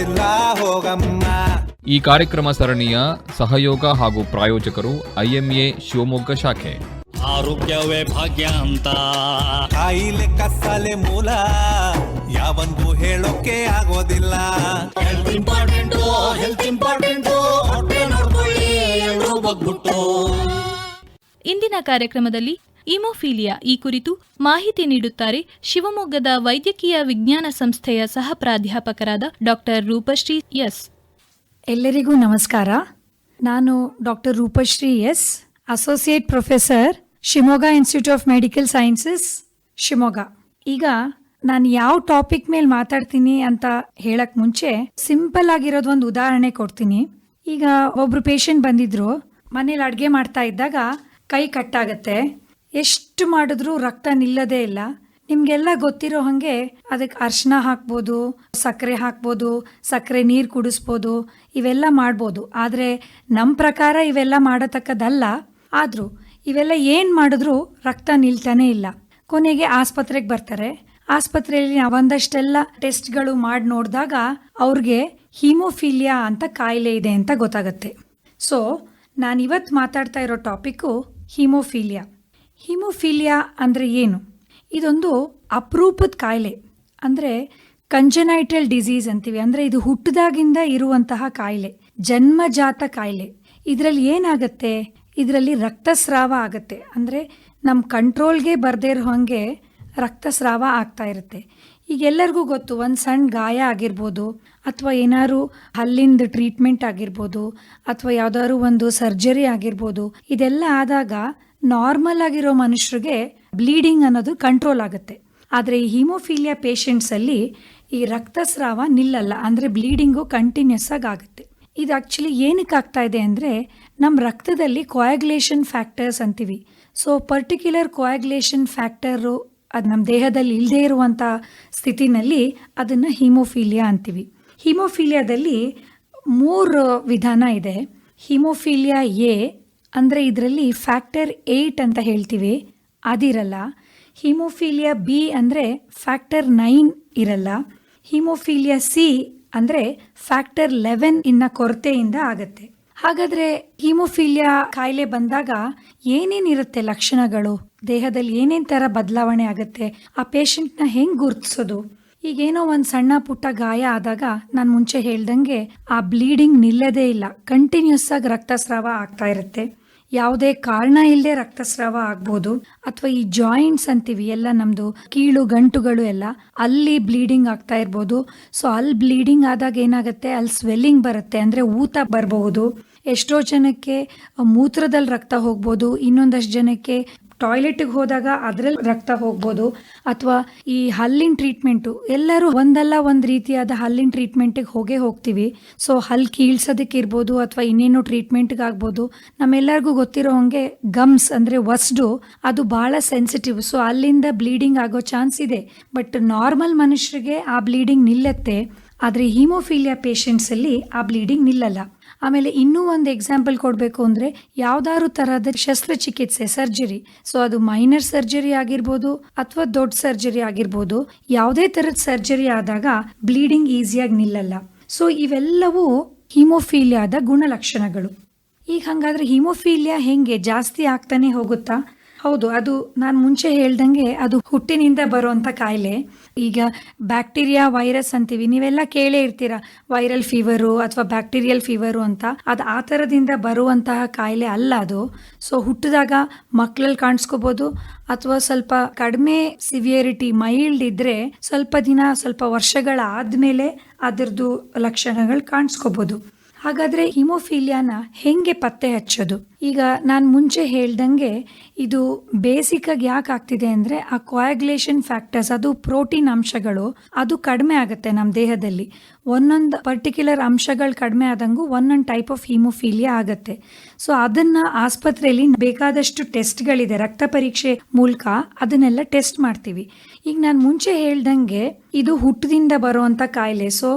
ಗೊತ್ತಿಲ್ಲ ಹೋಗಮ್ಮ. ಈ ಕಾರ್ಯಕ್ರಮ ಸರಣಿಯ ಸಹಯೋಗ ಹಾಗೂ ಪ್ರಾಯೋಜಕರು ಐಎಂಎ ಶಿವಮೊಗ್ಗ ಶಾಖೆ. ಆರೋಗ್ಯವೇ ಭಾಗ್ಯ ಅಂತ. ಕಾಯಿಲೆ ಕಸಾಲೆ ಮೂಲ ಯಾವನ್ಗೂ ಹೇಳೋಕೆ ಆಗೋದಿಲ್ಲ. ಹೆಲ್ತ್ ಇಂಪಾರ್ಟೆಂಟ್ ಹೆಲ್ತ್ ಇಂಪಾರ್ಟೆಂಟ್ ನೋಡ್ಕೊಳ್ಳಿ ಎಲ್ರೂ ಬಗ್ಬಿಟ್ಟು ಇಂದಿನ ಕಾರ್ಯಕ್ರಮದಲ್ಲಿ ಇಮೋಫೀಲಿಯಾ ಈ ಕುರಿತು ಮಾಹಿತಿ ನೀಡುತ್ತಾರೆ ಶಿವಮೊಗ್ಗದ ವೈದ್ಯಕೀಯ ವಿಜ್ಞಾನ ಸಂಸ್ಥೆಯ ಸಹ ಪ್ರಾಧ್ಯಾಪಕರಾದ ಡಾಕ್ಟರ್ ರೂಪಶ್ರೀ ಎಸ್. ಎಲ್ಲರಿಗೂ ನಮಸ್ಕಾರ. ನಾನು doctor Rupashri S, associate professor, Shivamogga institute of medical sciences, Shivamogga. ಈಗ ನಾನು ಯಾವ ಟಾಪಿಕ್ ಮೇಲೆ ಮಾತಾಡ್ತೀನಿ ಅಂತ ಹೇಳಕ್ ಮುಂಚೆ ಸಿಂಪಲ್ ಆಗಿರೋದು ಒಂದು ಉದಾಹರಣೆ ಕೊಡ್ತೀನಿ. ಈಗ ಒಬ್ರು ಪೇಷಂಟ್ ಬಂದಿದ್ರು, ಮನೇಲಿ ಅಡುಗೆ ಮಾಡ್ತಾ ಇದ್ದಾಗ ಕೈ ಕಟ್ಟಾಗತ್ತೆ ಎಷ್ಟು ಮಾಡಿದ್ರೂ ರಕ್ತ ನಿಲ್ಲದೇ ಇಲ್ಲ. ನಿಮ್ಗೆಲ್ಲ ಗೊತ್ತಿರೋ ಹಾಗೆ ಅದಕ್ಕೆ ಅರ್ಶಿನ ಹಾಕ್ಬೋದು, ಸಕ್ಕರೆ ಹಾಕ್ಬೋದು, ಸಕ್ಕರೆ ನೀರು ಕುಡಿಸ್ಬೋದು, ಇವೆಲ್ಲ ಮಾಡ್ಬೋದು. ಆದರೆ ನಮ್ಮ ಪ್ರಕಾರ ಇವೆಲ್ಲ ಮಾಡತಕ್ಕದಲ್ಲ ಆದರೂ ಇವೆಲ್ಲ ಏನು ಮಾಡಿದ್ರೂ ರಕ್ತ ನಿಲ್ತಾನೆ ಇಲ್ಲ. ಕೊನೆಗೆ ಆಸ್ಪತ್ರೆಗೆ ಬರ್ತಾರೆ. ಆಸ್ಪತ್ರೆಯಲ್ಲಿ ಒಂದಷ್ಟೆಲ್ಲ ಟೆಸ್ಟ್ಗಳು ಮಾಡಿ ನೋಡಿದಾಗ ಅವ್ರಿಗೆ ಹೀಮೋಫೀಲಿಯಾ ಅಂತ ಕಾಯಿಲೆ ಇದೆ ಅಂತ ಗೊತ್ತಾಗತ್ತೆ. ಸೊ ನಾನು ಇವತ್ತು ಮಾತಾಡ್ತಾ ಇರೋ ಟಾಪಿಕ್ಕು ಹೀಮೋಫೀಲಿಯಾ. ಹೀಮೋಫೀಲಿಯಾ ಅಂದರೆ ಏನು? ಇದೊಂದು ಅಪರೂಪದ ಕಾಯಿಲೆ. ಅಂದರೆ ಕಂಜನೈಟಲ್ ಡಿಸೀಸ್ ಅಂತೀವಿ. ಅಂದರೆ ಇದು ಹುಟ್ಟಿದಾಗಿಂದ ಇರುವಂತಹ ಕಾಯಿಲೆ. ಜನ್ಮಜಾತ ಕಾಯಿಲೆ. ಇದರಲ್ಲಿ ಏನಾಗತ್ತೆ? ಇದರಲ್ಲಿ ರಕ್ತಸ್ರಾವ ಆಗತ್ತೆ. ಅಂದರೆ ನಮ್ಮ ಕಂಟ್ರೋಲ್ಗೆ ಬರದೇ ಇರೋ ಹಾಗೆ ರಕ್ತಸ್ರಾವ ಆಗ್ತಾ ಇರುತ್ತೆ. ಈಗ ಎಲ್ಲರಿಗೂ ಗೊತ್ತು, ಒಂದು ಸಣ್ಣ ಗಾಯ ಆಗಿರ್ಬೋದು, ಅಥವಾ ಏನಾದ್ರು ಹಲ್ಲಿಂದ ಟ್ರೀಟ್ಮೆಂಟ್ ಆಗಿರ್ಬೋದು, ಅಥವಾ ಯಾವ್ದಾದ್ರು ಒಂದು ಸರ್ಜರಿ ಆಗಿರ್ಬೋದು, ಇದೆಲ್ಲ ಆದಾಗ ನಾರ್ಮಲ್ ಆಗಿರೋ ಮನುಷ್ಯರಿಗೆ ಬ್ಲೀಡಿಂಗ್ ಅನ್ನೋದು ಕಂಟ್ರೋಲ್ ಆಗುತ್ತೆ. ಆದರೆ ಈ ಹಿಮೋಫೀಲಿಯಾ ಪೇಷೆಂಟ್ಸಲ್ಲಿ ಈ ರಕ್ತಸ್ರಾವ ನಿಲ್ಲಲ್ಲ. ಅಂದರೆ ಬ್ಲೀಡಿಂಗು ಕಂಟಿನ್ಯೂಸ್ ಆಗಿ ಆಗುತ್ತೆ. ಇದು ಆ್ಯಕ್ಚುಲಿ ಏನಕ್ಕೆ ಆಗ್ತಾ ಇದೆ ಅಂದರೆ ನಮ್ಮ ರಕ್ತದಲ್ಲಿ ಕೊಯಾಗ್ಲೇಷನ್ ಫ್ಯಾಕ್ಟರ್ಸ್ ಅಂತೀವಿ. ಸೊ ಪರ್ಟಿಕ್ಯುಲರ್ ಕೊಯಾಗ್ಲೇಷನ್ ಫ್ಯಾಕ್ಟರು ಅದು ನಮ್ಮ ದೇಹದಲ್ಲಿ ಇಲ್ಲದೇ ಇರುವಂಥ ಸ್ಥಿತಿನಲ್ಲಿ ಅದನ್ನು ಹಿಮೋಫೀಲಿಯಾ ಅಂತೀವಿ. ಹಿಮೋಫೀಲಿಯಾದಲ್ಲಿ ಮೂರು ವಿಧಾನ ಇದೆ. ಹಿಮೋಫೀಲಿಯಾ ಎ ಅಂದರೆ ಇದರಲ್ಲಿ ಫ್ಯಾಕ್ಟರ್ ಏಯ್ಟ್ ಅಂತ ಹೇಳ್ತೀವಿ, ಅದಿರಲ್ಲ. ಹಿಮೋಫೀಲಿಯಾ ಬಿ ಅಂದರೆ ಫ್ಯಾಕ್ಟರ್ ನೈನ್ ಇರಲ್ಲ. ಹಿಮೋಫೀಲಿಯಾ ಸಿ ಅಂದರೆ ಫ್ಯಾಕ್ಟರ್ ಲೆವೆನ್ ಇನ್ನ ಕೊರತೆಯಿಂದ ಆಗತ್ತೆ. ಹಾಗಾದರೆ ಹಿಮೋಫೀಲಿಯಾ ಕಾಯಿಲೆ ಬಂದಾಗ ಏನೇನಿರುತ್ತೆ ಲಕ್ಷಣಗಳು? ದೇಹದಲ್ಲಿ ಏನೇನು ಥರ ಬದಲಾವಣೆ ಆಗುತ್ತೆ? ಆ ಪೇಷಂಟ್ನ ಹೆಂಗೆ ಗುರ್ತಿಸೋದು? ಈಗೇನೋ ಒಂದು ಸಣ್ಣ ಪುಟ್ಟ ಗಾಯ ಆದಾಗ ನಾನು ಮುಂಚೆ ಹೇಳ್ದಂಗೆ ಆ ಬ್ಲೀಡಿಂಗ್ ನಿಲ್ಲದೇ ಇಲ್ಲ. ಕಂಟಿನ್ಯೂಸ್ ಆಗಿ ರಕ್ತಸ್ರಾವ ಆಗ್ತಾ ಇರುತ್ತೆ. ಯಾವುದೇ ಕಾರಣ ಇಲ್ಲದೆ ರಕ್ತಸ್ರಾವ ಆಗ್ಬೋದು. ಅಥವಾ ಈ ಜಾಯಿಂಟ್ಸ್ ಅಂತೀವಿ, ಎಲ್ಲ ನಮ್ಮದು ಕೀಳು ಗಂಟುಗಳು ಎಲ್ಲ, ಅಲ್ಲಿ ಬ್ಲೀಡಿಂಗ್ ಆಗ್ತಾ ಇರ್ಬೋದು. ಸೊ ಅಲ್ಲಿ ಬ್ಲೀಡಿಂಗ್ ಆದಾಗ ಏನಾಗುತ್ತೆ? ಅಲ್ಲಿ ಸ್ವೆಲ್ಲಿಂಗ್ ಬರುತ್ತೆ. ಅಂದ್ರೆ ಊತ ಬರಬಹುದು. ಎಷ್ಟೋ ಜನಕ್ಕೆ ಮೂತ್ರದಲ್ಲಿ ರಕ್ತ ಹೋಗ್ಬೋದು. ಇನ್ನೊಂದಷ್ಟು ಜನಕ್ಕೆ ಟಾಯ್ಲೆಟ್ಗೆ ಹೋದಾಗ ಅದರಲ್ಲಿ ರಕ್ತ ಹೋಗ್ಬೋದು ಅಥವಾ ಈ ಹಲ್ಲಿನ ಟ್ರೀಟ್ಮೆಂಟು ಎಲ್ಲರೂ ಒಂದಲ್ಲ ಒಂದು ರೀತಿಯಾದ ಹಲ್ಲಿನ ಟ್ರೀಟ್ಮೆಂಟಿಗೆ ಹೋಗೇ ಹೋಗ್ತೀವಿ. ಸೊ ಹಲ್ಲು ಕೀಳ್ಸೋದಕ್ಕೆ ಇರ್ಬೋದು ಅಥವಾ ಇನ್ನೇನೋ ಟ್ರೀಟ್ಮೆಂಟ್ಗೆ ಆಗ್ಬೋದು. ನಮ್ಮೆಲ್ಲರಿಗೂ ಗೊತ್ತಿರೋ ಹಂಗೆ ಗಮ್ಸ್ ಅಂದರೆ ವಸ್ಡು ಅದು ಭಾಳ ಸೆನ್ಸಿಟಿವ್ ಸೊ ಅಲ್ಲಿಂದ ಬ್ಲೀಡಿಂಗ್ ಆಗೋ ಚಾನ್ಸ್ ಇದೆ. ಬಟ್ ನಾರ್ಮಲ್ ಮನುಷ್ಯರಿಗೆ ಆ ಬ್ಲೀಡಿಂಗ್ ನಿಲ್ಲತ್ತೆ. ಆದರೆ ಹಿಮೋಫೀಲಿಯಾ ಪೇಷಂಟ್ಸಲ್ಲಿ ಆ ಬ್ಲೀಡಿಂಗ್ ನಿಲ್ಲಲ್ಲ. ಆಮೇಲೆ ಇನ್ನೂ ಒಂದು ಎಕ್ಸಾಂಪಲ್ ಕೊಡಬೇಕು ಅಂದರೆ ಯಾವ್ದಾದ್ರು ಥರದ ಶಸ್ತ್ರಚಿಕಿತ್ಸೆ ಸರ್ಜರಿ ಸೊ ಅದು ಮೈನರ್ ಸರ್ಜರಿ ಆಗಿರ್ಬೋದು ಅಥವಾ ದೊಡ್ಡ ಸರ್ಜರಿ ಆಗಿರ್ಬೋದು, ಯಾವುದೇ ಥರದ ಸರ್ಜರಿ ಆದಾಗ ಬ್ಲೀಡಿಂಗ್ ಈಸಿಯಾಗಿ ನಿಲ್ಲಲ್ಲ. ಸೊ ಇವೆಲ್ಲವೂ ಹಿಮೋಫೀಲಿಯಾದ ಗುಣಲಕ್ಷಣಗಳು. ಈಗ ಹಂಗಾದ್ರೆ ಹಿಮೋಫೀಲಿಯಾ ಹೆಂಗೆ ಜಾಸ್ತಿ ಆಗ್ತಾನೆ ಹೋಗುತ್ತಾ? ಹೌದು, ಅದು ನಾನು ಮುಂಚೆ ಹೇಳ್ದಂಗೆ ಅದು ಹುಟ್ಟಿನಿಂದ ಬರುವಂಥ ಕಾಯಿಲೆ. ಈಗ ಬ್ಯಾಕ್ಟೀರಿಯಾ ವೈರಸ್ ಅಂತೀವಿ, ನೀವೆಲ್ಲ ಕೇಳೇ ಇರ್ತೀರ, ವೈರಲ್ ಫೀವರು ಅಥವಾ ಬ್ಯಾಕ್ಟೀರಿಯಲ್ ಫೀವರು ಅಂತ. ಅದು ಆ ಥರದಿಂದ ಬರುವಂತಹ ಕಾಯಿಲೆ ಅಲ್ಲ ಅದು. ಸೊ, ಹುಟ್ಟಿದಾಗ ಮಕ್ಕಳಲ್ಲಿ ಕಾಣಿಸ್ಕೋಬೋದು, ಅಥವಾ ಸ್ವಲ್ಪ ಕಡಿಮೆ ಸಿವಿಯರಿಟಿ ಮೈಲ್ಡ್ ಇದ್ರೆ ಸ್ವಲ್ಪ ದಿನ, ಸ್ವಲ್ಪ ವರ್ಷಗಳಾದ್ಮೇಲೆ ಅದರದ್ದು ಲಕ್ಷಣಗಳು ಕಾಣಿಸ್ಕೋಬೋದು. ಹಾಗಾದ್ರೆ ಹಿಮೋಫೀಲಿಯಾನ ಹೆಂಗೆ ಪತ್ತೆ ಹಚ್ಚೋದು? ಈಗ ನಾನು ಮುಂಚೆ ಹೇಳ್ದಂಗೆ ಇದು ಬೇಸಿಕ್ಕಾಗಿ ಯಾಕೆ ಆಗ್ತಿದೆ ಅಂದರೆ ಆ ಕೊಯಾಗ್ಲೇಷನ್ ಫ್ಯಾಕ್ಟರ್ಸ್ ಅದು ಪ್ರೋಟೀನ್ ಅಂಶಗಳು, ಅದು ಕಡಿಮೆ ಆಗುತ್ತೆ ನಮ್ಮ ದೇಹದಲ್ಲಿ. ಒಂದೊಂದು ಪರ್ಟಿಕ್ಯುಲರ್ ಅಂಶಗಳು ಕಡಿಮೆ ಆದಂಗೂ ಒಂದೊಂದು ಟೈಪ್ ಆಫ್ ಹಿಮೋಫೀಲಿಯಾ ಆಗುತ್ತೆ. ಸೊ ಅದನ್ನು ಆಸ್ಪತ್ರೆಯಲ್ಲಿ ಬೇಕಾದಷ್ಟು ಟೆಸ್ಟ್ಗಳಿದೆ ರಕ್ತ ಪರೀಕ್ಷೆ ಮೂಲಕ ಅದನ್ನೆಲ್ಲ ಟೆಸ್ಟ್ ಮಾಡ್ತೀವಿ. ಈಗ ನಾನು ಮುಂಚೆ ಹೇಳ್ದಂಗೆ ಇದು ಹುಟ್ಟದಿಂದ ಬರುವಂಥ ಕಾಯಿಲೆ. ಸೊ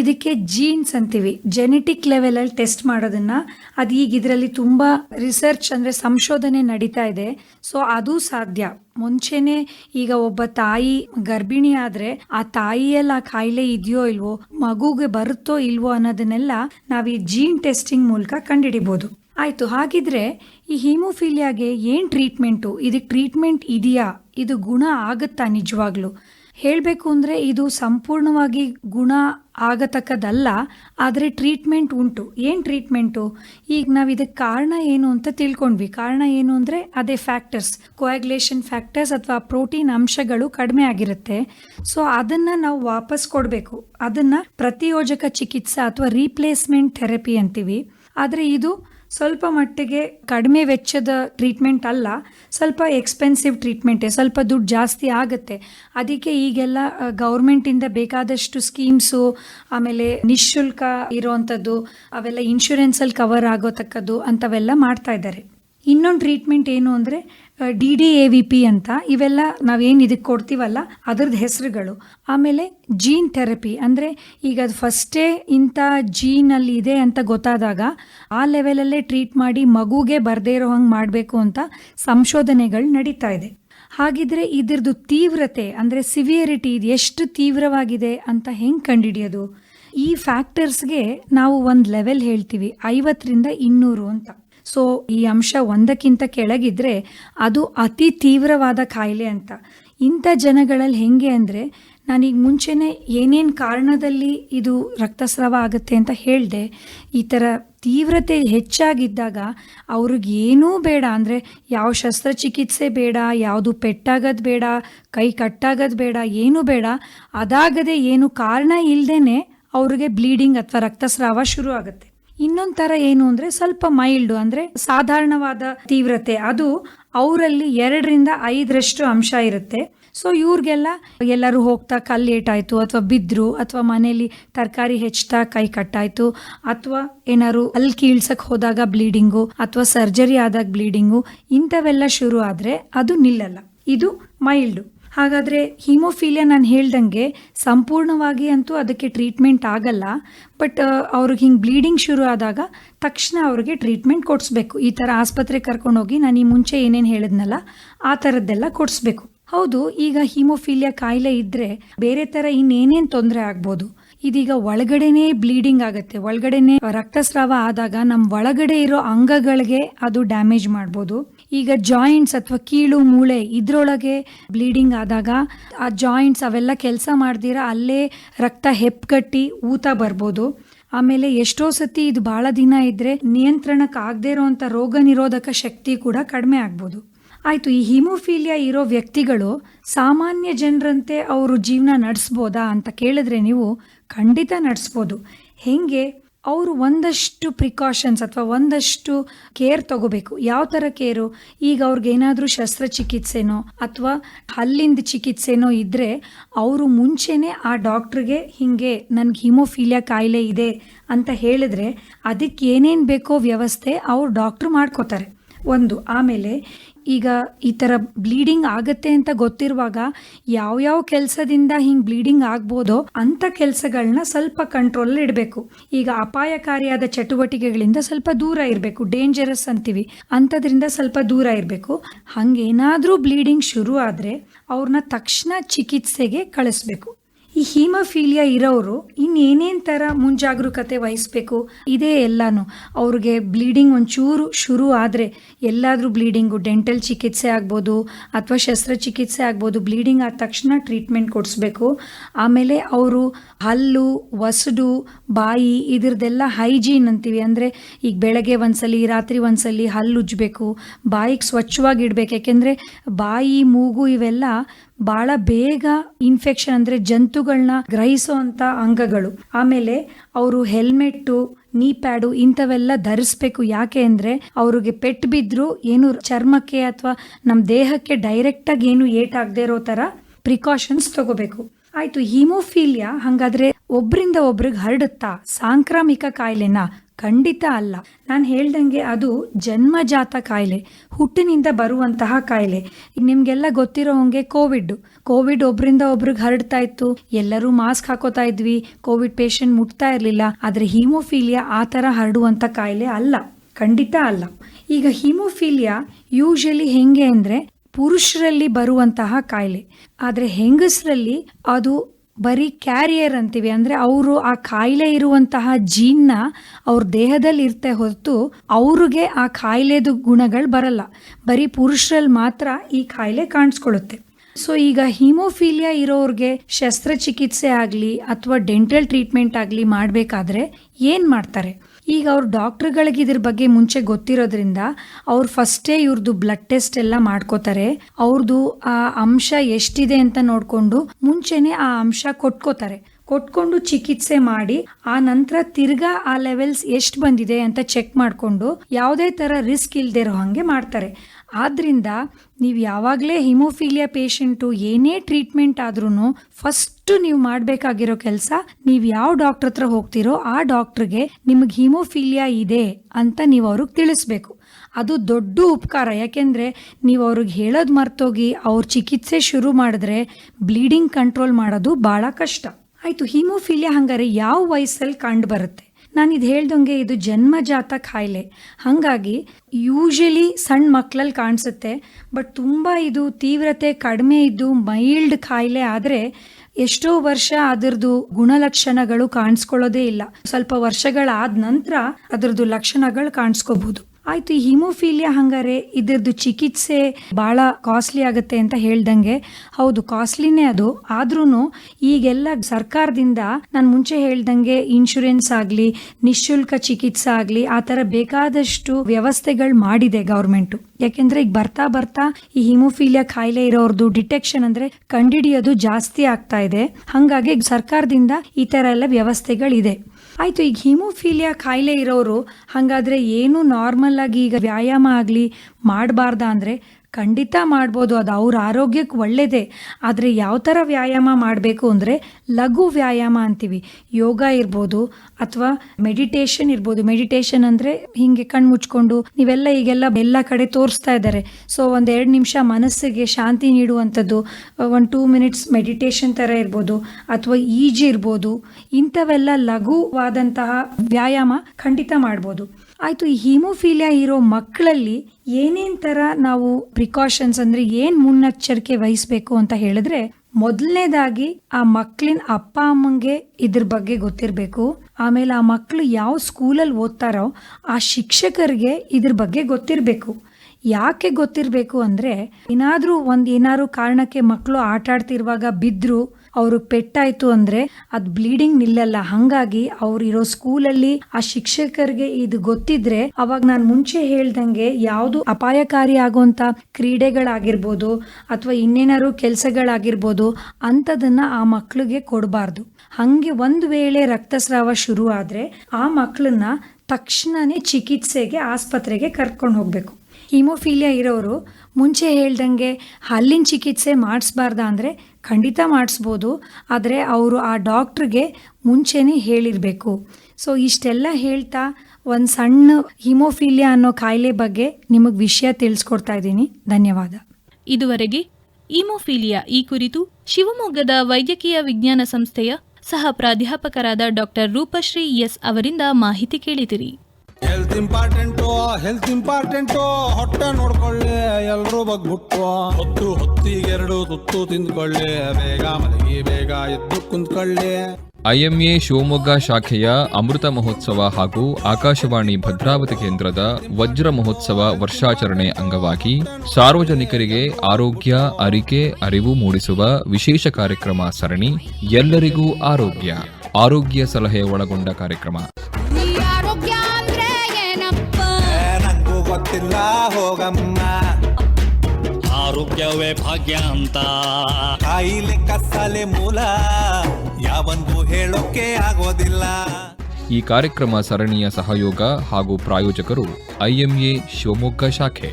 ಇದಕ್ಕೆ ಜೀನ್ಸ್ ಅಂತೀವಿ. ಜೆನೆಟಿಕ್ ಲೆವೆಲಲ್ಲಿ ಟೆಸ್ಟ್ ಮಾಡೋದನ್ನ, ಅದು ಈಗ ಇದರಲ್ಲಿ ತುಂಬ ರಿಸರ್ಚ್ ಅಂದರೆ ಸಂಶೋಧನೆ ನಡೀತಾ ಇದೆ. ಸೊ ಅದು ಸಾಧ್ಯ. ಮುಂಚೆನೆ ಈಗ ಒಬ್ಬ ತಾಯಿ ಗರ್ಭಿಣಿ ಆದ್ರೆ ಆ ತಾಯಿಯಲ್ಲಿ ಆ ಕಾಯಿಲೆ ಇದೆಯೋ ಇಲ್ವೋ, ಮಗುಗೆ ಬರುತ್ತೋ ಇಲ್ವೋ ಅನ್ನೋದನ್ನೆಲ್ಲ ನಾವು ಈ ಜೀನ್ ಟೆಸ್ಟಿಂಗ್ ಮೂಲಕ ಕಂಡುಹಿಡಿಬೋದು ಆಯಿತು, ಹಾಗಿದ್ರೆ ಈ ಹಿಮೋಫೀಲಿಯಾಗೆ ಏನು ಟ್ರೀಟ್ಮೆಂಟು ಇದಕ್ಕೆ ಟ್ರೀಟ್ಮೆಂಟ್ ಇದೆಯಾ? ಇದು ಗುಣ ಆಗುತ್ತಾ ನಿಜವಾಗ್ಲೂ? ಹೇಳಬೇಕು ಅಂದರೆ ಇದು ಸಂಪೂರ್ಣವಾಗಿ ಗುಣ ಆಗತಕ್ಕದಲ್ಲ ಆದರೆ ಟ್ರೀಟ್ಮೆಂಟ್ ಉಂಟು. ಏನು ಟ್ರೀಟ್ಮೆಂಟು ಈಗ ನಾವು ಇದಕ್ಕೆ ಕಾರಣ ಏನು ಅಂತ ತಿಳ್ಕೊಂಡ್ವಿ. ಕಾರಣ ಏನು ಅಂದರೆ ಅದೇ ಫ್ಯಾಕ್ಟರ್ಸ್ ಕೊಯಾಗ್ಲೇಷನ್ ಫ್ಯಾಕ್ಟರ್ಸ್ ಅಥವಾ ಪ್ರೋಟೀನ್ ಅಂಶಗಳು ಕಡಿಮೆ ಆಗಿರುತ್ತೆ. ಸೊ ಅದನ್ನು ನಾವು ವಾಪಸ್ ಕೊಡಬೇಕು. ಅದನ್ನು ಪ್ರತಿಯೋಜಕ ಚಿಕಿತ್ಸೆ ಅಥವಾ ರೀಪ್ಲೇಸ್ಮೆಂಟ್ ಥೆರಪಿ ಅಂತೀವಿ. ಆದರೆ ಇದು ಸ್ವಲ್ಪ ಮಟ್ಟಿಗೆ ಕಡಿಮೆ ವೆಚ್ಚದ ಟ್ರೀಟ್ಮೆಂಟ್ ಅಲ್ಲ, ಸ್ವಲ್ಪ ಎಕ್ಸ್ಪೆನ್ಸಿವ್ ಟ್ರೀಟ್ಮೆಂಟೇ ಸ್ವಲ್ಪ ದುಡ್ಡು ಜಾಸ್ತಿ ಆಗುತ್ತೆ. ಅದಕ್ಕೆ ಈಗೆಲ್ಲ ಗೌರ್ಮೆಂಟಿಂದ ಬೇಕಾದಷ್ಟು ಸ್ಕೀಮ್ಸು ಆಮೇಲೆ ನಿಶುಲ್ಕ ಇರೋವಂಥದ್ದು ಅವೆಲ್ಲ ಇನ್ಶೂರೆನ್ಸಲ್ಲಿ ಕವರ್ ಆಗೋತಕ್ಕದ್ದು ಅಂಥವೆಲ್ಲ ಮಾಡ್ತಾ ಇದ್ದಾರೆ. ಇನ್ನೊಂದು ಟ್ರೀಟ್ಮೆಂಟ್ ಏನು ಅಂದರೆ D D A V P ಅಂತ ಇವೆಲ್ಲ ನಾವೇನು ಇದಕ್ಕೆ ಕೊಡ್ತೀವಲ್ಲ ಅದರದ್ದು ಹೆಸರುಗಳು. ಆಮೇಲೆ ಜೀನ್ ಥೆರಪಿ ಅಂದರೆ ಈಗ ಅದು ಫಸ್ಟೇ ಇಂಥ ಜೀನಲ್ಲಿ ಇದೆ ಅಂತ ಗೊತ್ತಾದಾಗ ಆ ಲೆವೆಲಲ್ಲೇ ಟ್ರೀಟ್ ಮಾಡಿ ಮಗುಗೆ ಬರದೇ ಇರೋ ಹಂಗೆ ಮಾಡಬೇಕು ಅಂತ ಸಂಶೋಧನೆಗಳು ನಡೀತಾ ಇದೆ. ಹಾಗಿದ್ರೆ ಇದ್ರದ್ದು ತೀವ್ರತೆ ಅಂದರೆ ಸಿವಿಯರಿಟಿ ಇದು ಎಷ್ಟು ತೀವ್ರವಾಗಿದೆ ಅಂತ ಹೆಂಗೆ ಕಂಡುಹಿಡಿಯೋದು ಈ ಫ್ಯಾಕ್ಟರ್ಸ್ಗೆ ನಾವು ಒಂದು ಲೆವೆಲ್ ಹೇಳ್ತೀವಿ, ಐವತ್ತರಿಂದ ಇನ್ನೂರು ಅಂತ. ಸೊ ಈ ಅಂಶ ಒಂದಕ್ಕಿಂತ ಕೆಳಗಿದ್ರೆ ಅದು ಅತಿ ತೀವ್ರವಾದ ಕಾಯಿಲೆ ಅಂತ. ಇಂಥ ಜನಗಳಲ್ಲಿ ಹೆಂಗೆ ಅಂದರೆ ನಾನೀಗ ಮುಂಚೆನೇ ಏನೇನು ಕಾರಣದಲ್ಲಿ ಇದು ರಕ್ತಸ್ರಾವ ಆಗುತ್ತೆ ಅಂತ ಹೇಳಿದೆ, ಈ ಥರ ತೀವ್ರತೆ ಹೆಚ್ಚಾಗಿದ್ದಾಗ ಅವ್ರಿಗೆ ಏನೂ ಬೇಡ ಅಂದರೆ ಯಾವ ಶಸ್ತ್ರಚಿಕಿತ್ಸೆ ಬೇಡ, ಯಾವುದು ಪೆಟ್ಟಾಗೋದು ಬೇಡ, ಕೈ ಕಟ್ಟಾಗೋದು ಬೇಡ, ಏನೂ ಬೇಡ. ಅದಾಗದೆ ಏನು ಕಾರಣ ಇಲ್ಲದೇ ಅವ್ರಿಗೆ ಬ್ಲೀಡಿಂಗ್ ಅಥವಾ ರಕ್ತಸ್ರಾವ ಶುರು ಆಗುತ್ತೆ. ಇನ್ನೊಂದು ಥರ ಏನು ಅಂದರೆ ಸ್ವಲ್ಪ ಮೈಲ್ಡು ಅಂದರೆ ಸಾಧಾರಣವಾದ ತೀವ್ರತೆ. ಅದು ಅವರಲ್ಲಿ ಎರಡರಿಂದ ಐದರಷ್ಟು ಅಂಶ ಇರುತ್ತೆ. ಸೊ ಇವ್ರಿಗೆಲ್ಲ ಎಲ್ಲರೂ ಹೋಗ್ತಾ ಕಲ್ಲು ಏಟಾಯಿತು ಅಥವಾ ಬಿದ್ದರು ಅಥವಾ ಮನೇಲಿ ತರಕಾರಿ ಹೆಚ್ಚುತ್ತಾ ಕೈ ಕಟ್ಟಾಯಿತು ಅಥವಾ ಏನಾದ್ರು ಅಲ್ಲಿ ಕೀಳ್ಸಕ್ಕೆ ಹೋದಾಗ ಬ್ಲೀಡಿಂಗು ಅಥವಾ ಸರ್ಜರಿ ಆದಾಗ ಬ್ಲೀಡಿಂಗು ಇಂಥವೆಲ್ಲ ಶುರು ಆದರೆ ಅದು ನಿಲ್ಲಲ್ಲ. ಇದು ಮೈಲ್ಡು ಹಾಗಾದರೆ ಹಿಮೋಫೀಲಿಯಾ ನಾನು ಹೇಳ್ದಂಗೆ ಸಂಪೂರ್ಣವಾಗಿ ಅಂತೂ ಅದಕ್ಕೆ ಟ್ರೀಟ್ಮೆಂಟ್ ಆಗಲ್ಲ ಬಟ್ ಅವ್ರಿಗೆ ಹಿಂಗೆ ಬ್ಲೀಡಿಂಗ್ ಶುರು ಆದಾಗ ತಕ್ಷಣ ಅವ್ರಿಗೆ ಟ್ರೀಟ್ಮೆಂಟ್ ಕೊಡಿಸ್ಬೇಕು. ಈ ಥರ ಆಸ್ಪತ್ರೆಗೆ ಕರ್ಕೊಂಡೋಗಿ ನಾನು ಈ ಮುಂಚೆ ಏನೇನು ಹೇಳಿದ್ನಲ್ಲ, ಆ ಥರದ್ದೆಲ್ಲ ಕೊಡಿಸ್ಬೇಕು. ಹೌದು, ಈಗ ಹಿಮೋಫೀಲಿಯಾ ಕಾಯಿಲೆ ಇದ್ದರೆ ಬೇರೆ ಥರ ಇನ್ನೇನೇನು ತೊಂದರೆ ಆಗ್ಬೋದು? ಇದೀಗ ಒಳಗಡೆನೇ ಬ್ಲೀಡಿಂಗ್ ಆಗುತ್ತೆ. ಒಳಗಡೆನೆ ರಕ್ತಸ್ರಾವ ಆದಾಗ ನಮ್ಮ ಒಳಗಡೆ ಇರೋ ಅಂಗಗಳಿಗೆ ಅದು ಡ್ಯಾಮೇಜ್ ಮಾಡ್ಬೋದು. ಈಗ ಜಾಯಿಂಟ್ಸ್ ಅಥವಾ ಕೀಳು ಮೂಳೆ ಇದರೊಳಗೆ ಬ್ಲೀಡಿಂಗ್ ಆದಾಗ ಆ ಜಾಯಿಂಟ್ಸ್ ಅವೆಲ್ಲ ಕೆಲಸ ಮಾಡ್ದಿರ, ಅಲ್ಲೇ ರಕ್ತ ಹೆಪ್ಪುಗಟ್ಟಿ ಊತ ಬರ್ಬೋದು. ಆಮೇಲೆ ಎಷ್ಟೋ ಸತಿ ಇದು ಭಾಳ ದಿನ ಇದ್ರೆ ನಿಯಂತ್ರಣಕ್ಕೆ ಆಗದೇ ಇರೋವಂಥ ರೋಗ ನಿರೋಧಕ ಶಕ್ತಿ ಕೂಡ ಕಡಿಮೆ ಆಗ್ಬೋದು. ಆಯಿತು, ಈ ಹಿಮೋಫೀಲಿಯಾ ಇರೋ ವ್ಯಕ್ತಿಗಳು ಸಾಮಾನ್ಯ ಜನರಂತೆ ಅವರು ಜೀವನ ನಡೆಸ್ಬೋದಾ ಅಂತ ಕೇಳಿದ್ರೆ ನೀವು ಖಂಡಿತ ನಡೆಸ್ಬೋದು. ಹೆಂಗೆ? ಅವರು ಒಂದಷ್ಟು ಪ್ರಿಕಾಷನ್ಸ್ ಅಥವಾ ಒಂದಷ್ಟು ಕೇರ್ ತಗೋಬೇಕು. ಯಾವ ಥರ ಕೇರು ಈಗ ಅವ್ರಿಗೇನಾದರೂ ಶಸ್ತ್ರಚಿಕಿತ್ಸೆನೋ ಅಥವಾ ಹಲ್ಲಿಂದ ಚಿಕಿತ್ಸೆನೋ ಇದ್ದರೆ ಅವರು ಮುಂಚೆನೇ ಆ ಡಾಕ್ಟ್ರಿಗೆ ಹೀಗೆ ನನಗೆ ಹಿಮೋಫೀಲಿಯಾ ಕಾಯಿಲೆ ಇದೆ ಅಂತ ಹೇಳಿದ್ರೆ ಅದಕ್ಕೆ ಏನೇನು ಬೇಕೋ ವ್ಯವಸ್ಥೆ ಅವ್ರು ಡಾಕ್ಟ್ರು ಮಾಡ್ಕೋತಾರೆ. ಒಂದು, ಆಮೇಲೆ ಈಗ ಈ ಥರ ಬ್ಲೀಡಿಂಗ್ ಆಗತ್ತೆ ಅಂತ ಗೊತ್ತಿರುವಾಗ ಯಾವ ಯಾವ ಕೆಲಸದಿಂದ ಹಿಂಗೆ ಬ್ಲೀಡಿಂಗ್ ಆಗ್ಬೋದೋ ಅಂಥ ಕೆಲಸಗಳನ್ನ ಸ್ವಲ್ಪ ಕಂಟ್ರೋಲ್ ಇಡಬೇಕು. ಈಗ ಅಪಾಯಕಾರಿಯಾದ ಚಟುವಟಿಕೆಗಳಿಂದ ಸ್ವಲ್ಪ ದೂರ ಇರಬೇಕು. ಡೇಂಜರಸ್ ಅಂತೀವಿ. ಅಂಥದ್ರಿಂದ ಸ್ವಲ್ಪ ದೂರ ಇರಬೇಕು. ಹಂಗೇನಾದರೂ ಬ್ಲೀಡಿಂಗ್ ಶುರು ಆದರೆ ಅವ್ರನ್ನ ತಕ್ಷಣ ಚಿಕಿತ್ಸೆಗೆ ಕಳಿಸ್ಬೇಕು. ಈ ಹಿಮೋಫೀಲಿಯಾ ಇರೋರು ಇನ್ನೇನೇನು ಥರ ಮುಂಜಾಗರೂಕತೆ ವಹಿಸ್ಬೇಕು? ಇದೇ ಎಲ್ಲನೂ. ಅವ್ರಿಗೆ ಬ್ಲೀಡಿಂಗ್ ಒಂಚೂರು ಶುರು ಆದರೆ ಎಲ್ಲಾದರೂ ಬ್ಲೀಡಿಂಗು ಡೆಂಟಲ್ ಚಿಕಿತ್ಸೆ ಆಗ್ಬೋದು ಅಥವಾ ಶಸ್ತ್ರಚಿಕಿತ್ಸೆ ಆಗ್ಬೋದು ಬ್ಲೀಡಿಂಗ್ ಆದ ತಕ್ಷಣ ಟ್ರೀಟ್ಮೆಂಟ್ ಕೊಡಿಸ್ಬೇಕು. ಆಮೇಲೆ ಅವರು ಹಲ್ಲು ಒಸಡು ಬಾಯಿ ಇದ್ರದ್ದೆಲ್ಲ ಹೈಜೀನ್ ಅಂತೀವಿ. ಅಂದರೆ ಈಗ ಬೆಳಗ್ಗೆ ಒಂದ್ಸಲಿ, ರಾತ್ರಿ ಒಂದ್ಸಲಿ ಹಲ್ಲು ಉಜ್ಜಬೇಕು, ಬಾಯಿಗೆ ಸ್ವಚ್ಛವಾಗಿ ಇಡಬೇಕು. ಯಾಕೆಂದರೆ ಬಾಯಿ, ಮೂಗು ಇವೆಲ್ಲ ಭಾಳ ಬೇಗ ಇನ್ಫೆಕ್ಷನ್ ಅಂದರೆ ಜಂತುಗಳನ್ನ ಗ್ರಹಿಸೋ ಅಂಗಗಳು. ಆಮೇಲೆ ಅವರು ಹೆಲ್ಮೆಟ್ಟು ನೀ ಪ್ಯಾಡು ಇಂಥವೆಲ್ಲ ಧರಿಸ್ಬೇಕು. ಯಾಕೆ ಅಂದರೆ ಅವ್ರಿಗೆ ಪೆಟ್ಟು ಬಿದ್ದರೂ ಏನು ಚರ್ಮಕ್ಕೆ ಅಥವಾ ನಮ್ಮ ದೇಹಕ್ಕೆ ಡೈರೆಕ್ಟಾಗಿ ಏನು ಏಟಾಗದೇ ಇರೋ ಥರ ಪ್ರಿಕಾಷನ್ಸ್ ತಗೋಬೇಕು. ಆಯ್ತು, ಹಿಮೋಫೀಲಿಯಾ ಹಾಗಾದ್ರೆ ಒಬ್ರಿಂದ ಒಬ್ರಿಗೆ ಹರಡುತ್ತಾ? ಸಾಂಕ್ರಾಮಿಕ ಕಾಯಿಲೆನಾ? ಖಂಡಿತ ಅಲ್ಲ. ನಾನು ಹೇಳ್ದಂಗೆ ಅದು ಜನ್ಮಜಾತ ಕಾಯಿಲೆ, ಹುಟ್ಟಿನಿಂದ ಬರುವಂತಹ ಕಾಯಿಲೆ. ಈಗ ನಿಮ್ಗೆಲ್ಲ ಗೊತ್ತಿರೋ ಹಂಗೆ ಕೋವಿಡ್. ಕೋವಿಡ್ ಒಬ್ರಿಂದ ಒಬ್ರಿಗೆ ಹರಡ್ತಾ ಇತ್ತು. ಎಲ್ಲರೂ ಮಾಸ್ಕ್ ಹಾಕೋತಾ ಇದ್ವಿ. ಕೋವಿಡ್ ಪೇಷಂಟ್ ಮುಟ್ತಾ ಇರಲಿಲ್ಲ. ಆದರೆ ಹಿಮೋಫೀಲಿಯಾ ಆ ಥರ ಹರಡುವಂಥ ಕಾಯಿಲೆ ಅಲ್ಲ. ಖಂಡಿತ ಅಲ್ಲ. ಈಗ ಹಿಮೋಫೀಲಿಯಾ ಯೂಶಲಿ ಹೆಂಗೆ ಅಂದರೆ ಪುರುಷರಲ್ಲಿ ಬರುವಂತಹ ಕಾಯಿಲೆ. ಆದರೆ ಹೆಂಗಸರಲ್ಲಿ ಅದು ಬರೀ ಕ್ಯಾರಿಯರ್ ಅಂತೀವಿ. ಅಂದರೆ ಅವರು ಆ ಕಾಯಿಲೆ ಇರುವಂತಹ ಜೀನ್ನ ಅವ್ರ ದೇಹದಲ್ಲಿ ಇರ್ತೆ ಹೊರತು ಅವ್ರಿಗೆ ಆ ಕಾಯಿಲೆದು ಗುಣಗಳು ಬರಲ್ಲ. ಬರೀ ಪುರುಷರಲ್ಲಿ ಮಾತ್ರ ಈ ಕಾಯಿಲೆ ಕಾಣಿಸ್ಕೊಳ್ಳುತ್ತೆ. ಸೊ ಈಗ ಹಿಮೋಫೀಲಿಯಾ ಇರೋರಿಗೆ ಶಸ್ತ್ರಚಿಕಿತ್ಸೆ ಆಗಲಿ ಅಥವಾ ಡೆಂಟಲ್ ಟ್ರೀಟ್ಮೆಂಟ್ ಆಗಲಿ ಮಾಡಬೇಕಾದ್ರೆ ಏನು ಮಾಡ್ತಾರೆ? ಈಗ ಅವ್ರ ಡಾಕ್ಟರ್ಗಳಿಗೆ ಇದ್ರ ಬಗ್ಗೆ ಮುಂಚೆ ಗೊತ್ತಿರೋದ್ರಿಂದ ಅವ್ರು ಫಸ್ಟೇ ಇವ್ರದ್ದು ಬ್ಲಡ್ ಟೆಸ್ಟ್ ಎಲ್ಲ ಮಾಡ್ಕೋತಾರೆ. ಅವ್ರದ್ದು ಆ ಅಂಶ ಎಷ್ಟಿದೆ ಅಂತ ನೋಡಿಕೊಂಡು ಮುಂಚೆನೆ ಆ ಅಂಶ ಕೊಟ್ಕೋತಾರೆ. ಕೊಟ್ಕೊಂಡು ಚಿಕಿತ್ಸೆ ಮಾಡಿ ಆ ನಂತರ ತಿರ್ಗಾ ಆ ಲೆವೆಲ್ಸ್ ಎಷ್ಟು ಬಂದಿದೆ ಅಂತ ಚೆಕ್ ಮಾಡಿಕೊಂಡು ಯಾವುದೇ ಥರ ರಿಸ್ಕ್ ಇಲ್ಲದೆ ಇರೋ ಹಾಗೆ ಮಾಡ್ತಾರೆ. ಆದ್ರಿಂದ ನೀವು ಯಾವಾಗಲೇ ಹಿಮೋಫೀಲಿಯಾ ಪೇಷೆಂಟು ಏನೇ ಟ್ರೀಟ್ಮೆಂಟ್ ಆದ್ರೂ ಫಸ್ಟು ನೀವು ಮಾಡಬೇಕಾಗಿರೋ ಕೆಲಸ ನೀವು ಯಾವ ಡಾಕ್ಟ್ರ್ ಹತ್ರ ಹೋಗ್ತಿರೋ ಆ ಡಾಕ್ಟ್ರಿಗೆ ನಿಮಗೆ ಹಿಮೋಫೀಲಿಯಾ ಇದೆ ಅಂತ ನೀವು ಅವ್ರಿಗೆ ತಿಳಿಸ್ಬೇಕು. ಅದು ದೊಡ್ಡ ಉಪಕಾರ. ಯಾಕೆಂದರೆ ನೀವು ಅವ್ರಿಗೆ ಹೇಳೋದು ಮರ್ತೋಗಿ ಅವ್ರ ಚಿಕಿತ್ಸೆ ಶುರು ಮಾಡಿದ್ರೆ ಬ್ಲೀಡಿಂಗ್ ಕಂಟ್ರೋಲ್ ಮಾಡೋದು ಭಾಳ ಕಷ್ಟ. ಆಯಿತು, ಹಿಮೋಫೀಲಿಯಾ ಹಂಗಾರೆ ಯಾವ ವಯಸ್ಸಲ್ಲಿ ಕಂಡು ಬರುತ್ತೆ ನಾನು ಇದು ಹೇಳ್ದಂಗೆ ಇದು ಜನ್ಮಜಾತ ಕಾಯಿಲೆ ಹಾಗಾಗಿ ಯೂಶಲಿ ಸಣ್ಣ ಮಕ್ಕಳಲ್ಲಿ ಕಾಣಿಸುತ್ತೆ, ಬಟ್ ತುಂಬ ಇದು ತೀವ್ರತೆ ಕಡಿಮೆ ಇದ್ದು ಮೈಲ್ಡ್ ಖಾಯಿಲೆ ಆದರೆ ಎಷ್ಟೋ ವರ್ಷ ಅದರದ್ದು ಗುಣಲಕ್ಷಣಗಳು ಕಾಣಿಸ್ಕೊಳ್ಳೋದೇ ಇಲ್ಲ. ಸ್ವಲ್ಪ ವರ್ಷಗಳಾದ ನಂತರ ಅದರದ್ದು ಲಕ್ಷಣಗಳು ಕಾಣಿಸ್ಕೋಬಹುದು ಆಯ್ತು, ಈ ಹಿಮೋಫೀಲಿಯಾ ಹಂಗಾರೆ ಇದ್ರದ್ದು ಚಿಕಿತ್ಸೆ ಭಾಳ ಕಾಸ್ಟ್ಲಿ ಆಗುತ್ತೆ ಅಂತ ಹೇಳ್ದಂಗೆ. ಹೌದು ಕಾಸ್ಟ್ಲಿನೇ ಅದು. ಆದ್ರೂ ಈಗೆಲ್ಲ ಸರ್ಕಾರದಿಂದ ನಾನು ಮುಂಚೆ ಹೇಳ್ದಂಗೆ ಇನ್ಶೂರೆನ್ಸ್ ಆಗಲಿ ನಿಶುಲ್ಕ ಚಿಕಿತ್ಸೆ ಆಗಲಿ, ಆ ಥರ ಬೇಕಾದಷ್ಟು ವ್ಯವಸ್ಥೆಗಳು ಮಾಡಿದೆ ಗೌರ್ಮೆಂಟು ಯಾಕೆಂದ್ರೆ ಈಗ ಬರ್ತಾ ಬರ್ತಾ ಈ ಹಿಮೋಫೀಲಿಯಾ ಕಾಯಿಲೆ ಇರೋರ್ದು ಡಿಟೆಕ್ಷನ್ ಅಂದ್ರೆ ಕಂಡಿಡಿಯೋದು ಜಾಸ್ತಿ ಆಗ್ತಾ ಇದೆ. ಹಾಗಾಗಿ ಸರ್ಕಾರದಿಂದ ಈ ಥರ ಎಲ್ಲ ವ್ಯವಸ್ಥೆಗಳಿದೆ. ಆಯ್ತು ಈಗ ಹಿಮೋಫೀಲಿಯಾ ಕಾಯಿಲೆ ಇರೋರು ಹಾಗಾದರೆ ಏನು ನಾರ್ಮಲ್ ಆಗಿ ಈಗ ವ್ಯಾಯಾಮ ಆಗಲಿ ಮಾಡಬಾರ್ದಾ ಅಂದರೆ ಖಂಡಿತ ಮಾಡ್ಬೋದು. ಅದು ಅವ್ರ ಆರೋಗ್ಯಕ್ಕೆ ಒಳ್ಳೆಯದೇ ಆದರೆ ಯಾವ ಥರ ವ್ಯಾಯಾಮ ಮಾಡಬೇಕು ಅಂದರೆ ಲಘು ವ್ಯಾಯಾಮ ಅಂತೀವಿ. ಯೋಗ ಇರ್ಬೋದು ಅಥವಾ ಮೆಡಿಟೇಷನ್ ಇರ್ಬೋದು. ಮೆಡಿಟೇಷನ್ ಅಂದರೆ ಹೀಗೆ ಕಣ್ಣು ಮುಚ್ಕೊಂಡು ನೀವೆಲ್ಲ ಈಗೆಲ್ಲ ಎಲ್ಲ ಕಡೆ ತೋರಿಸ್ತಾ ಇದ್ದಾರೆ. ಸೊ ಒಂದು ಎರಡು ನಿಮಿಷ ಮನಸ್ಸಿಗೆ ಶಾಂತಿ ನೀಡುವಂಥದ್ದು, ಒಂದು ಟೂ ಮಿನಿಟ್ಸ್ ಮೆಡಿಟೇಷನ್ ಥರ ಇರ್ಬೋದು ಅಥವಾ ಈಜಿ ಇರ್ಬೋದು, ಇಂಥವೆಲ್ಲ ಲಘುವಾದಂತಹ ವ್ಯಾಯಾಮ ಖಂಡಿತ ಮಾಡ್ಬೋದು. ಆಯಿತು, ಈ ಹಿಮೋಫೀಲಿಯಾ ಇರೋ ಮಕ್ಕಳಲ್ಲಿ ಏನೇನು ಥರ ನಾವು ಪ್ರಿಕಾಷನ್ಸ್ ಅಂದರೆ ಏನು ಮುನ್ನೆಚ್ಚರಿಕೆ ವಹಿಸಬೇಕು ಅಂತ ಹೇಳಿದ್ರೆ, ಮೊದಲನೇದಾಗಿ ಆ ಮಕ್ಕಳಿನ ಅಪ್ಪ ಅಮ್ಮಂಗೆ ಇದ್ರ ಬಗ್ಗೆ ಗೊತ್ತಿರಬೇಕು. ಆಮೇಲೆ ಆ ಮಕ್ಕಳು ಯಾವ ಸ್ಕೂಲಲ್ಲಿ ಓದ್ತಾರೋ ಆ ಶಿಕ್ಷಕರಿಗೆ ಇದ್ರ ಬಗ್ಗೆ ಗೊತ್ತಿರಬೇಕು. ಯಾಕೆ ಗೊತ್ತಿರಬೇಕು ಅಂದರೆ, ಏನಾದರೂ ಒಂದು ಏನಾದ್ರು ಕಾರಣಕ್ಕೆ ಮಕ್ಕಳು ಆಟ ಆಡ್ತಿರುವಾಗ ಬಿದ್ದರು ಅವ್ರಿಗೆ ಪೆಟ್ಟಾಯಿತು ಅಂದ್ರೆ ಅದು ಬ್ಲೀಡಿಂಗ್ ನಿಲ್ಲಲ್ಲ. ಹಾಗಾಗಿ ಅವ್ರು ಇರೋ ಸ್ಕೂಲಲ್ಲಿ ಆ ಶಿಕ್ಷಕರಿಗೆ ಇದು ಗೊತ್ತಿದ್ರೆ ಅವಾಗ ನಾನು ಮುಂಚೆ ಹೇಳ್ದಂಗೆ ಯಾವುದು ಅಪಾಯಕಾರಿ ಆಗುವಂಥ ಕ್ರೀಡೆಗಳಾಗಿರ್ಬೋದು ಅಥವಾ ಇನ್ನೇನಾರು ಕೆಲಸಗಳಾಗಿರ್ಬೋದು ಅಂಥದನ್ನ ಆ ಮಕ್ಕಳಿಗೆ ಕೊಡಬಾರ್ದು. ಹಂಗೆ ಒಂದು ವೇಳೆ ರಕ್ತಸ್ರಾವ ಶುರು ಆದ್ರೆ ಆ ಮಕ್ಕಳನ್ನ ತಕ್ಷಣನೇ ಚಿಕಿತ್ಸೆಗೆ, ಆಸ್ಪತ್ರೆಗೆ ಕರ್ಕೊಂಡು ಹೋಗಬೇಕು. ಹಿಮೋಫೀಲಿಯಾ ಇರೋರು ಮುಂಚೆ ಹೇಳ್ದಂಗೆ ಹಲ್ಲಿನ ಚಿಕಿತ್ಸೆ ಮಾಡಿಸ್ಬಾರ್ದಾ ಅಂದರೆ ಖಂಡಿತ ಮಾಡಿಸ್ಬೋದು, ಆದರೆ ಅವರು ಆ ಡಾಕ್ಟ್ರಿಗೆ ಮುಂಚೆನೇ ಹೇಳಿರಬೇಕು. ಸೊ, ಇಷ್ಟೆಲ್ಲ ಹೇಳ್ತಾ ಒಂದು ಸಣ್ಣ ಹಿಮೋಫೀಲಿಯಾ ಅನ್ನೋ ಕಾಯಿಲೆ ಬಗ್ಗೆ ನಿಮಗೆ ವಿಷಯ ತಿಳಿಸ್ಕೊಡ್ತಾ ಇದ್ದೀನಿ. ಧನ್ಯವಾದ. ಇದುವರೆಗೆ ಇಮೋಫೀಲಿಯಾ ಈ ಕುರಿತು ಶಿವಮೊಗ್ಗದ ವೈದ್ಯಕೀಯ ವಿಜ್ಞಾನ ಸಂಸ್ಥೆಯ ಸಹ ಪ್ರಾಧ್ಯಾಪಕರಾದ ಡಾಕ್ಟರ್ ರೂಪಶ್ರೀ ಎಸ್ ಅವರಿಂದ ಮಾಹಿತಿ ಕೇಳಿದಿರಿ. ಹೆಲ್ತ್ ಇಂಪಾರ್ಟೆಂಟು ಹೆಲ್ತ್ ಇಂಪಾರ್ಟೆಂಟು ಹೊಟ್ಟೆ ನೋಡ್ಕೊಳ್ಳಿ ಬಗ್ ಬಗ್ಬಿಟ್ಟು. ಹೊತ್ತು, ಹೊತ್ತಿಗೆರಡು ತುತ್ತು ತಿಂದ್ಕೊಳ್ಳಿ, ಬೇಗ ಮಲಗಿ, ಬೇಗ ಎದ್ದು ಕುಂತ್ಕೊಳ್ಳಿ. ಐಎಂಎ ಶಿವಮೊಗ್ಗ ಶಾಖೆಯ ಅಮೃತ ಮಹೋತ್ಸವ ಹಾಗೂ ಆಕಾಶವಾಣಿ ಭದ್ರಾವತಿ ಕೇಂದ್ರದ ವಜ್ರ ಮಹೋತ್ಸವ ವರ್ಷಾಚರಣೆ ಅಂಗವಾಗಿ ಸಾರ್ವಜನಿಕರಿಗೆ ಆರೋಗ್ಯ, ಅರಿಕೆ, ಅರಿವು ಮೂಡಿಸುವ ವಿಶೇಷ ಕಾರ್ಯಕ್ರಮ ಸರಣಿ, ಎಲ್ಲರಿಗೂ ಆರೋಗ್ಯ ಆರೋಗ್ಯ ಸಲಹೆ ಒಳಗೊಂಡ ಕಾರ್ಯಕ್ರಮ. ಗೊತ್ತಿಲ್ಲ ಹೋಗಮ್ಮ. ಆರೋಗ್ಯವೇ ಭಾಗ್ಯ ಅಂತ. ಕಾಯಿಲೆ ಕಸಾಲೆ ಮೂಲ ಯಾವನ್ಗೂ ಹೇಳೋಕೆ ಆಗೋದಿಲ್ಲ. ಈ ಕಾರ್ಯಕ್ರಮ ಸರಣಿಯ ಸಹಯೋಗ ಹಾಗೂ ಪ್ರಾಯೋಜಕರು ಐಎಂಎ ಶಿವಮೊಗ್ಗ ಶಾಖೆ.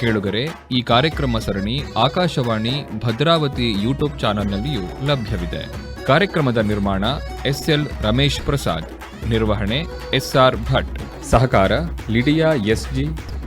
ಕೇಳುಗರೆ ಈ ಕಾರ್ಯಕ್ರಮ ಸರಣಿ ಆಕಾಶವಾಣಿ ಭದ್ರಾವತಿ ಯೂಟ್ಯೂಬ್ ಚಾನೆಲ್ನಲ್ಲಿಯೂ ಲಭ್ಯವಿದೆ. ಕಾರ್ಯಕ್ರಮದ ನಿರ್ಮಾಣ ಎಸ್ಎಲ್ ರಮೇಶ್ ಪ್ರಸಾದ್. ನಿರ್ವಹಣೆ ಎಸ್ಆರ್ ಭಟ್. ಸಹಕಾರ ಲಿಡಿಯಾ ಎಸ್ಜಿ